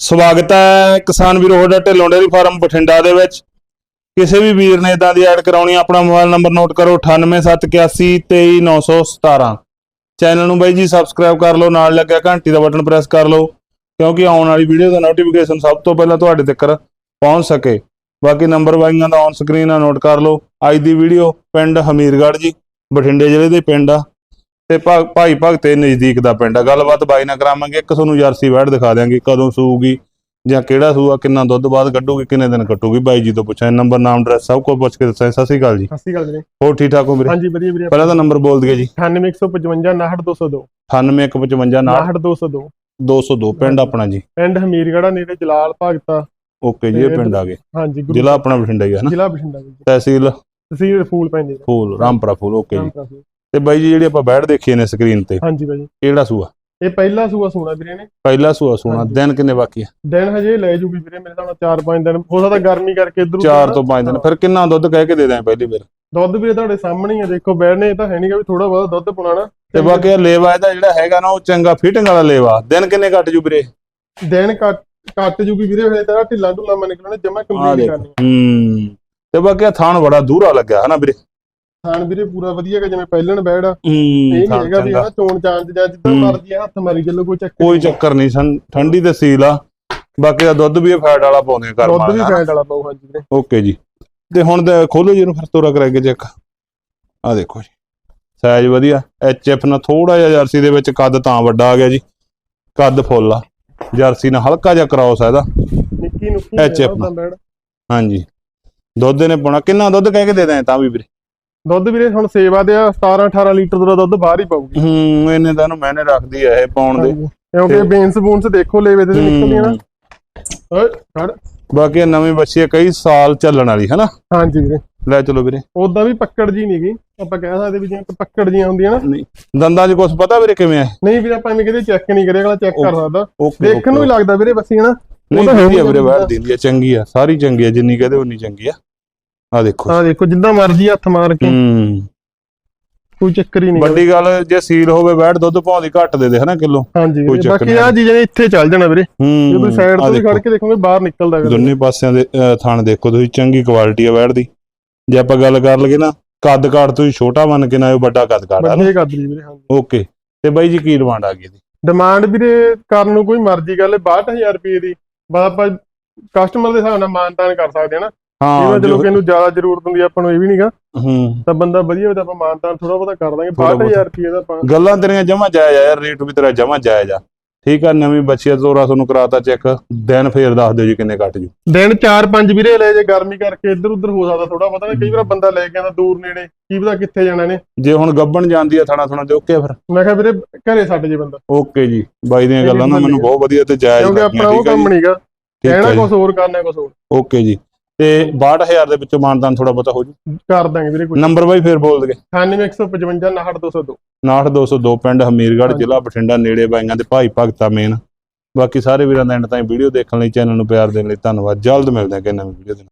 ਸਵਾਗਤ ਹੈ ਕਿਸਾਨ ਵੀਰੋ ਤੁਹਾਡਾ ਢਿੱਲੋਂ ਡੇਅਰੀ ਫਾਰਮ ਬਠਿੰਡਾ ਦੇ ਵਿੱਚ। ਕਿਸੇ ਵੀ ਵੀਰ ਨੇ ਇਦਾਂ ਦੀ ਐਡ ਕਰਾਉਣੀ ਆਪਣਾ ਮੋਬਾਈਲ ਨੰਬਰ ਨੋਟ ਕਰੋ 9871823917 ਚੈਨਲ ਨੂੰ ਬਾਈ ਜੀ ਸਬਸਕ੍ਰਾਈਬ ਕਰ ਲਓ, ਨਾਲ ਲੱਗਿਆ ਘੰਟੀ ਦਾ ਬਟਨ ਪ੍ਰੈਸ ਕਰ ਲਓ, ਕਿਉਂਕਿ ਆਉਣ ਵਾਲੀ ਵੀਡੀਓ ਦਾ ਨੋਟੀਫਿਕੇਸ਼ਨ ਸਭ ਤੋਂ ਪਹਿਲਾਂ ਤੁਹਾਡੇ ਤੱਕ ਪਹੁੰਚ ਸਕੇ। ਬਾਕੀ ਨੰਬਰ ਵਾਈਆਂ ਦਾ ਔਨ ਸਕਰੀਨ ਆ, ਨੋਟ ਕਰ ਲਓ। ਅੱਜ ਦੀ ਵੀਡੀਓ ਪਿੰਡ ਹਮੀਰਗੜ੍ਹ ਜੀ, ਬਠਿੰਡੇ ਜ਼ਿਲ੍ਹੇ ਦੇ ਪਿੰਡ ਆ। ਤੇ ਭਾਈ ਭਗਤ ਦੇ ਨਜ਼ਦੀਕ ਦਾ ਪਿੰਡ ਆ। ਗੱਲਬਾਤ ਬਾਈ ਨਾਲ ਕਰਾਵਾਂਗੇ। ਇੱਕ ਤੁਹਾਨੂੰ ਜਰਸੀ ਵੈੜ ਦਿਖਾ ਦਿਆਂਗੇ ਕਦੋਂ ਸੂਊਗੀ ਜਾਂ ਕਿਹੜਾ ਸੂਆ ਕਿੰਨਾ ਦੁੱਧ ਬਾਅਦ ਕੱਢੂਗੀ ਕਿੰਨੇ ਦਿਨ ਕੱਟੂਗੀ। ਬਾਈ ਜੀ ਤੋਂ ਪੁੱਛਾਂ ਨੰਬਰ ਨਾਮ ਐਡਰੈਸ ਸਭ ਕੁਝ ਪੁੱਛ ਕੇ ਦੱਸਾਂ। ਸਤਿ ਸ਼੍ਰੀ ਅਕਾਲ ਜੀ। ਸਤਿ ਸ਼੍ਰੀ ਅਕਾਲ ਵੀਰੇ। ਹੋਰ ਠੀਕ ਠਾਕ ਹੋ ਵੀਰੇ? ਹਾਂਜੀ ਵਧੀਆ ਵੀਰੇ। ਪਹਿਲਾਂ ਤਾਂ ਨੰਬਰ ਬੋਲ ਦਈਏ ਜੀ। 9155 98202 9855 98202 202 ਪਿੰਡ ਆਪਣਾ ਜੀ। ਪਿੰਡ ਹਮੀਰਗੜਾ ਨੇੜੇ ਜਲਾਲ ਭਗਤਾ ਓਕੇ ਜੀ ਇਹ ਪਿੰਡ ਆ ਗਏ। ਹਾਂਜੀ ਜ਼ਿਲ੍ਹਾ ਆਪਣਾ ਬਠਿੰਡਾ ਹੀ ਹੈ ਨਾ। ਜ਼ਿਲ੍ਹਾ ਬਠਿੰਡਾ ਵਿੱਚ ਤਹਿਸੀਲ? ਤਹਿਸੀਲ ਫੂਲ ਪੈਂਦੇ। ਫੂਲ ਰਾਮਪੁਰਾ ਫੂਲ ਓਕੇ ਜੀ। ਤੇ ਬਾਈ ਜੀ ਜਿਹੜੀ ਆਪਾਂ ਬੈਠ ਦੇਖੀ ਨੇ ਸਕਰੀਨ ਤੇ ਹਾਂਜੀ ਬਾਈ ਕਿਹੜਾ ਸੂਆ? ਇਹ ਪਹਿਲਾ ਸੂਆ ਸੋਣਾ ਵੀਰੇ ਨੇ। ਪਹਿਲਾ ਸੂਆ ਹਾਂਜੀ। ਦਿਨ ਕਿੰਨੇ ਬਾਕੀ ਆ? ਦਿਨ ਹਜੇ ਲੈ ਜੂਗੀ ਵੀਰੇ ਮੇਰੇ ਨਾਲ 4-5 ਦਿਨ ਹੋ ਸਕਦਾ ਗਰਮੀ ਕਰਕੇ ਇਧਰ 4 ਤੋਂ 5 ਦਿਨ ਫਿਰ ਕਿੰਨਾ ਦੁੱਧ ਕਹਿ ਕੇ ਦੇ ਦਾਂ ਪਹਿਲੀ ਵਾਰ? ਦੁੱਧ ਵੀਰੇ ਤੁਹਾਡੇ ਸਾਹਮਣੇ ਹੀ ਆ ਦੇਖੋ ਬੈਠਨੇ ਇਹ ਤਾਂ ਹੈ ਨਹੀਂਗਾ ਵੀ ਥੋੜਾ ਬਹੁਤ ਦੁੱਧ ਪੁਣਾਣਾ ਤੇ ਬਾਕੀ ਲੇਵਾ ਇਹਦਾ ਜਿਹੜਾ ਹੈਗਾ ਨਾ ਉਹ ਚੰਗਾ ਫਿਟਿੰਗ ਵਾਲਾ ਲੇਵਾ। ਦਿਨ ਕਿੰਨੇ ਕੱਟ ਜੂ ਵੀਰੇ? ਦਿਨ ਕੱਟ ਕੱਟ ਜੂਗੀ ਵੀਰੇ ਹਜੇ ਤਾਂ ਢਿੱਲਾ ਢੁੱਲਾ ਮੈਂ ਨਿਕਲਣਾ ਜਮਾ ਕੰਪਲੀਟ ਕਰਨੀ ਹੂੰ। ਤੇ ਬਾਕੀ ਥਾਣ ਬੜਾ ਦੂਰਾ ਲੱਗਿਆ ਹਨਾ ਵੀਰੇ? ਥਾਣ ਵੀਰੇ ਪੂਰਾ ਵਧੀਆ ਹੈਗਾ ਜਿਵੇਂ ਪਹਿਲਣ ਬੈੜ ਆ। ਇਹ ਨਹੀਂ ਹੈਗਾ ਵੀ। ਹਾਂ ਚੋਣ ਚਾਂਚ ਜਾਂ ਜਿੱਦਾਂ। ਮਰਜ਼ੀ ਹੱਥ ਮਾਰੀ ਚੱਲੋ ਕੋਈ ਚੱਕਰ ਕੋਈ। ਚੱਕਰ ਨਹੀਂ ਸਨ ਠੰਡੀ ਤੇ ਸੀਲ ਆ। ਬਾਕੀ ਦਾ ਦੁੱਧ ਵੀ ਇਹ ਫੈਟ ਵਾਲਾ ਪਾਉਂਦੇ ਘਰ ਦੁੱਧ ਵੀ ਫੈਟ ਵਾਲਾ ਪਾਉ ਹਾਂਜੀ ਵੀਰੇ। ਓਕੇ ਜੀ। ਤੇ ਹੁਣ ਖੋਲੋ ਜੀ ਇਹਨੂੰ ਫਿਰ ਤੋਰਾ ਕਰਾ ਕੇ ਚੈੱਕ। ਆ ਦੇਖੋ ਜੀ। ਸਾਈਜ਼ ਵਧੀਆ। ਐਚ ਐਫ ਨਾਲ ਥੋੜਾ ਜਿਹਾ ਜਰਸੀ ਦੇ ਵਿੱਚ ਕੱਦ ਤਾਂ ਵੱਡਾ ਆ ਗਿਆ ਜੀ। ਕੱਦ ਫੁੱਲ ਆ। ਜਰਸੀ ਨਾਲ ਹਲਕਾ ਜਿਹਾ ਕ੍ਰਾਸ ਆ ਇਹਦਾ। ਨਿੱਕੀ ਨੁੱਕੀ ਉਹਦਾ ਬੈੜ। ਹਾਂਜੀ। ਦੁੱਧ ਨੇ ਪਾਉਣਾ। ਕਿੰਨਾ ਦੁੱਧ ਕਹਿ ਕੇ ਦੇ ਦਾਂ ਤਾਂ ਵੀ ਵੀਰੇ? ਦੁੱਧ ਵੀਰੇ ਹੁਣ ਸੇਵਾ ਦੇ 17 18 ਲੀਟਰ ਦਾ ਦੁੱਧ ਬਾਹਰ ਹੀ ਪਾਉਗੀ ਹੂੰ ਇਹਨੇ ਤਾਂ ਇਹਨੂੰ ਮੈਨੇ ਰੱਖਦੀ ਆ ਇਹ ਪਾਉਣ ਦੇ। ਕਿਉਂਕਿ ਬੇਨਸ ਬੂਨਸ ਦੇਖੋ ਲੇਵੇ ਤੇ ਨਿਕਲਦੀਆਂ ਨਾ। ਓਏ ਛੱਡ ਬਾਕੀ ਨਵੀਂ ਬੱਚੀ ਕਈ ਸਾਲ ਚੱਲਣ ਵਾਲੀ ਹਨਾ? ਹਾਂਜੀ ਵੀਰੇ। ਲੈ ਚਲੋ ਵੀਰੇ। ਉਦਾਂ ਵੀ ਪੱਕੜ ਜੀ ਨਹੀਂ ਗਈ ਆਪਾਂ ਕਹਿ ਸਕਦੇ ਵੀ ਜਿਵੇਂ ਪੱਕੜ ਜੀਆਂ ਹੁੰਦੀਆਂ ਨਾ। ਨਹੀਂ ਦੰਦਾਂ 'ਚ ਕੁਝ ਪਤਾ ਵੀਰੇ ਕਿਵੇਂ ਆ? ਨਹੀਂ ਵੀਰੇ ਆਪਾਂ ਐਵੇਂ ਕਿਤੇ ਚੈੱਕ ਨਹੀਂ ਕਰਿਆ ਅਗਲਾ ਚੈੱਕ ਕਰ ਸਕਦਾ। ਦੇਖਣ ਨੂੰ ਹੀ ਲੱਗਦਾ ਵੀਰੇ ਬਸੀ ਹਨਾ? ਨਹੀਂ ਉਹ ਤਾਂ ਵਧੀਆ ਹੈ ਵੀਰੇ ਹੀ ਬਾਹਰ ਦਿੰਦੀ ਆ ਚੰਗੀ ਆ ਸਾਰੀ ਚੰਗੀ ਆ ਜਿੰਨੀ ਕਹਦੇ ਉਨੀ ਚੰਗੀ ਆ। ਆ ਦੇਖੋ ਆ ਦੇਖੋ ਜਿੱਦਾਂ ਮਰਜ਼ੀ ਹੱਥ ਮਾਰ ਕੇ। ਹੂੰ। ਕੋਈ ਚੱਕਰ ਹੀ ਨਹੀਂ। ਵੱਡੀ ਗੱਲ ਜੇ ਸੀਲ ਹੋਵੇ ਬੈਠ ਦੁੱਧ ਪਾਉਂਦੀ ਘੱਟ ਦੇ ਦੇ ਹਨਾ ਕਿਲੋ? ਹਾਂਜੀ ਕੋਈ ਚੱਕਰ ਬਾਕੀ। ਆ ਚੀਜ਼ਾਂ ਇੱਥੇ ਚੱਲ ਜਾਣਾ ਵੀਰੇ। ਜੇ ਤੁਸੀਂ ਸਾਈਡ ਤੋਂ ਵੀ ਖੜ ਕੇ ਦੇਖੋਗੇ ਬਾਹਰ ਨਿਕਲਦਾ ਦੋਨੇ ਪਾਸਿਆਂ ਦੇ ਥਣ ਦੇਖੋ ਤੁਸੀਂ ਚੰਗੀ ਕੁਆਲਿਟੀ ਆ ਬੈਠ ਦੀ। ਜੇ ਆਪਾਂ ਗੱਲ ਕਰ ਲਈਏ ਨਾ ਕੱਦ ਕਾਠ ਤੁਸੀਂ ਛੋਟਾ ਮੰਨ ਕੇ ਨਾ ਇਹ ਵੱਡਾ ਕੱਦ ਕਾਠ ਆ ਵੱਡੇ ਕੱਦ ਦੀ ਵੀਰੇ ਹਾਂਜੀ। ਓਕੇ ਤੇ ਬਾਈ ਜੀ ਕੀ ਡਿਮਾਂਡ ਆ ਗਈ ਇਹਦੀ? ਡਿਮਾਂਡ ਵੀਰੇ ਕਰਨ ਨੂੰ ਕੋਈ ਮਰਜ਼ੀ ਗੱਲ ਹੈ 62000 ਰੁਪਏ ਦੀ। ਬਸ ਆਪਾਂ ਕਸਟਮਰ ਦੇ ਹਿਸਾਬ ਨਾਲ ਮਾਨਤਾਨ ਕਰ ਸਕਦੇ ਹਾਂ ਨਾ। ਹਾਂ ਜੋ- ਕਿ ਇਹਨੂੰ ਜ਼ਿਆਦਾ ਜ਼ਰੂਰਤ ਹੁੰਦੀ ਆਪਾਂ ਨੂੰ ਇਹ ਵੀ ਨਹੀਂਗਾ ਹੂੰ। ਤਾਂ ਬੰਦਾ ਵਧੀਆ ਹੋਵੇ ਤਾਂ ਆਪਾਂ ਮਾਨਤਾਨ ਥੋੜਾ ਬਹੁਤਾ ਕਰ ਦਾਂਗੇ ਥੋੜ੍ਹਾ 62000 ਰੁਪਏ ਦਾ ਆਪਾਂ ਗੱਲਾਂ ਤੇਰੀਆਂ ਜਮਾ ਜਾਇਜ਼ ਆ ਯਾਰ ਰੇਟ ਵੀ ਤੇਰਾ ਜਮਾ ਜਾਇਜ਼ ਆ। ਠੀਕ ਆ ਨਵੀਂ ਬੱਚੀ ਤੋਰਾ ਤੁਹਾਨੂੰ ਕਰਾਤਾ ਚੈੱਕ। ਦਿਨ ਫੇਰ ਦੱਸ ਦਿਓ ਜੀ ਕਿੰਨੇ ਕੱਟ ਜੂ। ਦਿਨ 4-5 ਵੀਰੇ ਲੈ ਜੇ ਗਰਮੀ ਕਰਕੇ ਇੱਧਰ ਉੱਧਰ ਹੋ ਸਕਦਾ ਥੋੜਾ ਬਹੁਤਾ। ਕਈ ਵਾਰ ਬੰਦਾ ਲੈ ਕੇ ਆਉਂਦਾ ਦੂਰ ਨੇੜੇ। ਕੀ ਪਤਾ ਕਿੱਥੇ ਜਾਣਾ ਨੇ ਜੇ ਹੁਣ ਗੱਬਣ ਜਾਂਦੀ ਆ ਥਾਣਾ ਥਾਣਾ ਤੇ ਓਕੇ ਫਿਰ। ਮੈਂ ਕਿਹਾ ਵੀਰੇ ਘਰੇ ਛੱਡ ਜੇ ਬੰਦਾ। ਓਕੇ ਜੀ। ਬਾਈ ਦੀਆਂ ਗੱਲਾਂ ਨਾ ਮੈਨੂੰ ਬਹੁਤ ਵਧੀਆ ਤੇ ਜਾਇਜ਼ ਕਿਉਂਕਿ ਲੱਗੀਆਂ ਆਪਣਾ ਉਹ ਕੰਮ ਨਹੀਂਗਾ ਕਹਿਣਾ ਕੁਝ ਹੋਰ ਕਰਨਾ ਕੁਝ ਹੋਰ। ਓਕੇ ਜੀ। ਤੇ 62000 ਦੇ ਵਿੱਚੋਂ ਮਾਨਦਾਨ ਥੋੜਾ ਬਹੁਤਾ ਹੋ ਜੂ। ਕਰ ਦਾਂਗੇ ਵੀਰੇ ਕੋਈ ਨੰਬਰ ਬਾਈ ਫੇਰ ਬੋਲ ਦਗੇ। 9155 98202 69202 ਪਿੰਡ ਹਮੀਰਗੜ੍ਹ ਜ਼ਿਲ੍ਹਾ ਬਠਿੰਡਾ ਨੇੜੇ ਬਾਈਆਂ ਦੇ ਭਾਈ ਭਗਤਾ ਮੇਨ। ਬਾਕੀ ਸਾਰੇ ਵੀਰਾਂ ਦਾ ਐਂਡ ਤਾਈਂ ਵੀਡੀਓ ਦੇਖਣ ਲਈ ਚੈਨਲ ਨੂੰ ਪਿਆਰ ਦੇਣ ਲਈ ਧੰਨਵਾਦ। ਜਲਦ ਮਿਲਦੇ ਹਾਂ ਕਿ ਨਵੀਂ ਵੀਡੀਓ ਦੇ ਨਾਲ।